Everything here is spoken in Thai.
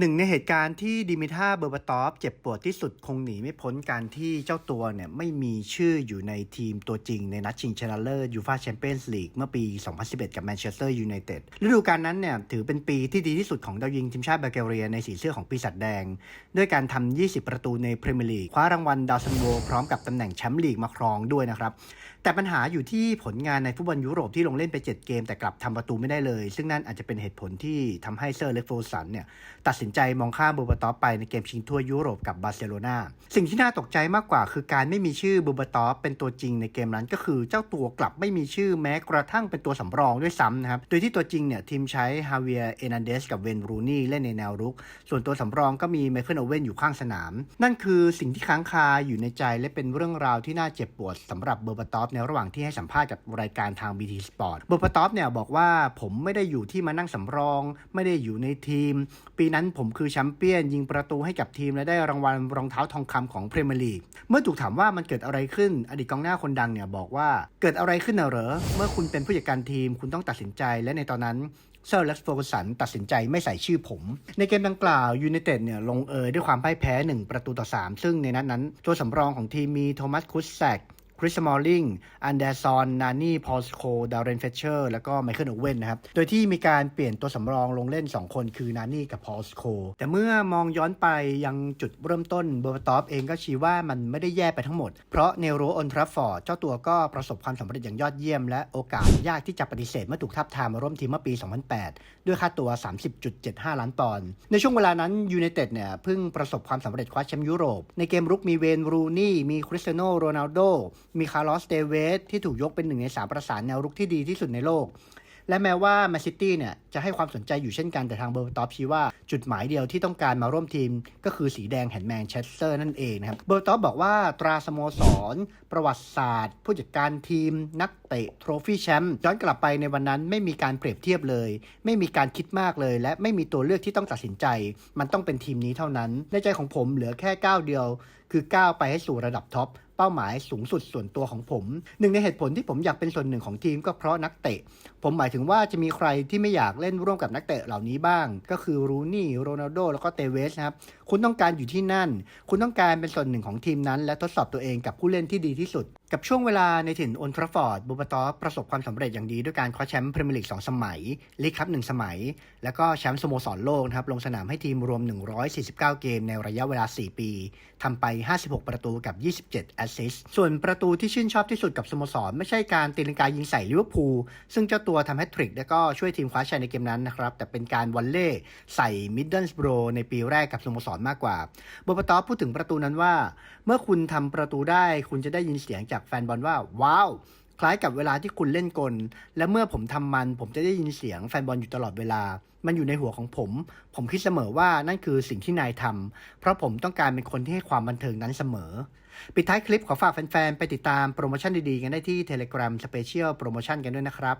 หนึ่งในเหตุการณ์ที่ดิมิท่าเบอร์บตอฟเจ็บปวดที่สุดคงหนีไม่พ้นการที่เจ้าตัวเนี่ยไม่มีชื่ออยู่ในทีมตัวจริงในนัดชิงชนะเลิศยูฟาแชมเปี้ยนส์ลีกเมื่อปี 2011 กับแมนเชสเตอร์ยูไนเต็ดฤดูกาลนั้นเนี่ยถือเป็นปีที่ดีที่สุดของดาวยิงทีมชาติบัลแกเรียในสีเสื้อของปีศาจแดง ด้วยการทำ20 ประตูในพรีเมียร์ลีกคว้ารางวัลดาวซันโวพร้อมกับตำแหน่งแชมป์ลีกมาครองด้วยนะครับแต่ปัญหาอยู่ที่ผลงานในฟุตบอลยุโรปที่ลงเล่นไป 7 เกม แต่กลับทำประตูไม่ได้เลย ซึ่งนั่นอาจจะเป็นเหตุผลที่ทำให้เซอร์เล็กโฟสันเนี่ยตัดสินใจมองข้ามบูบาตอฟไปในเกมชิงทั่วยุโรปกับบาร์เซโลนาสิ่งที่น่าตกใจมากกว่าคือการไม่มีชื่อบูบาตอฟเป็นตัวจริงในเกมนั้นก็คือเจ้าตัวกลับไม่มีชื่อแม้กระทั่งเป็นตัวสำรองด้วยซ้ำนะครับ โดยที่ตัวจริงเนี่ยทีมใช้ฮาเวียเอนันเดสกับเวนรูนี่เล่นในแนวรุก ส่วนตัวสำรองก็มีไมเคิลโอเว่นอยู่ข้างสนาม นั่นคือสิ่งที่ค้างคาอยู่ในใจและเป็นเรื่องราวที่น่าเจ็บปวดสำหรับเบอร์บาตอฟในระหว่างที่ให้สัมภาษณ์กับรายการทาง BT Sport เบอร์บาตอฟเนี่ยบอกว่าผมไม่ได้อยู่ที่มานั่งสำรอง ไม่ได้อยู่ในทีม ปีนั้นผมคือแชมเปี้ยน ยิงประตูให้กับทีมและได้รางวัลรองเท้าทองคำของพรีเมียร์ลีกเมื่อถูกถามว่ามันเกิดอะไรขึ้น อดีตกองหน้าคนดังเนี่ยบอกว่าเกิดอะไรขึ้นเหรอเมื่อคุณเป็นผู้จัดการทีมคุณต้องตัดสินใจและในตอนนั้นเซอร์เล็กซ์โฟกสันตัดสินใจไม่ใส่ชื่อผม ในเกมดังกล่าวยูไนเต็ดเนี่ยลงเอยด้วยความพ่ายแพ้ 1 ประตูต่อ 3 ซึ่งในนัดนั้น ตัวสำรองของทีมมีโทมัสคุสแซก คริสมอลลิงอันเดอร์ซอนนานี่พอลสโคดาร์เรนเฟเชอร์แล้วก็ไมเคิลโอเว่นนะครับโดยที่มีการเปลี่ยนตัวสำรองลงเล่น 2 คนคือนานี่กับพอลสโคแต่เมื่อมองย้อนไปยังจุดเริ่มต้นเบอร์ตอฟเองก็ชี้ว่ามันไม่ได้แย่ไปทั้งหมด เพราะเนโรออนทรัฟฟอร์ดเจ้าตัวก็ประสบความสำเร็จอย่างยอดเยี่ยม และโอกาสยากที่จะปฏิเสธเมื่อถูกทับทามมาร่วมทีมเมื่อปี 2008 ด้วยค่าตัว 30.75 ล้านปอนด์ในช่วงเวลานั้นยูไนเต็ดเนี่ยเพิ่งประสบความสำเร็จคว้าแชมป์ยุโรปในเกมรุกมีเวนรูนี่มีคริสเตียโนโรนัลโด มีคาร์ลอสเดเวสที่ถูกยกเป็นหนึ่งในสามประสานแนวรุกที่ดีที่สุดในโลก และแม้ว่าแมนซิตี้เนี่ยจะให้ความสนใจอยู่เช่นกันแต่ทางเบอร์ตอฟชี้ว่าจุดหมายเดียวที่ต้องการมาร่วมทีม ก็คือสีแดงแห่งแมนเชสเตอร์นั่นเองนะครับเบอร์ตอฟบอกว่าตราสโมสร ประวัติศาสตร์ ผู้จัดการทีม นักเตะโทรฟี่แชมป์ย้อนกลับไปในวันนั้นไม่มีการเปรียบเทียบเลย ไม่มีการคิดมากเลย และไม่มีตัวเลือกที่ต้องตัดสินใจ มันต้องเป็นทีมนี้เท่านั้นในใจของผมเหลือแค่ก้าวเดียว คือก้าวไปให้สู่ระดับท็อป เป้าหมายสูงสุดส่วนตัวของผม หนึ่งในเหตุผลที่ผมอยากเป็นส่วนหนึ่งของทีมก็เพราะนักเตะ ผมหมายถึงว่าจะมีใครที่ไม่อยากเล่นร่วมกับนักเตะเหล่านี้บ้าง ก็คือรูนี่โรนัลโดแล้วก็เตเวสนะครับคุณต้องการอยู่ที่นั่น คุณต้องการเป็นส่วนหนึ่งของทีมนั้น และทดสอบตัวเองกับผู้เล่นที่ดีที่สุด กับช่วงเวลาในถิ่นโอนทราฟอร์ดบูบาตอประสบความสำเร็จอย่างดีด้วยการคว้าแชมป์พรีเมียร์ลีก2สมัยลีกคัพ1สมัย แล้วก็แชมป์สโมสรโลกนะครับลงสนามให้ทีมรวม 149 เกมในระยะเวลา 4 ปีทำไป 56 ประตูกับ 27 แอสซิสส่วนประตูที่ชื่นชอบที่สุดกับสโมสร ไม่ใช่การตีลังกายิงใส่ลิเวอร์พูลซึ่งเจ้าตัวทำแฮตทริกแล้วก็ช่วยทีมคว้าชัยในเกมนั้นนะครับ แต่เป็นการวอลเล่ใส่มิดเดิลสโบรในปีแรกกับสโมสรมากกว่าบูบาตอพูดถึงประตูนั้นว่า เมื่อคุณทำประตูได้ คุณจะได้ยินเสียงจากแฟนบอลว่าว้าว คล้ายกับเวลาที่คุณเล่นกล และเมื่อผมทำมัน ผมจะได้ยินเสียงแฟนบอลอยู่ตลอดเวลา มันอยู่ในหัวของผม ผมคิดเสมอว่านั่นคือสิ่งที่นายทำเพราะผมต้องการเป็นคนที่ให้ความบันเทิงนั้นเสมอ ปิดท้ายคลิปขอฝากแฟนๆ ไปติดตามโปรโมชั่นดีๆ กันได้ที่ Telegram Special Promotion กันด้วยนะครับ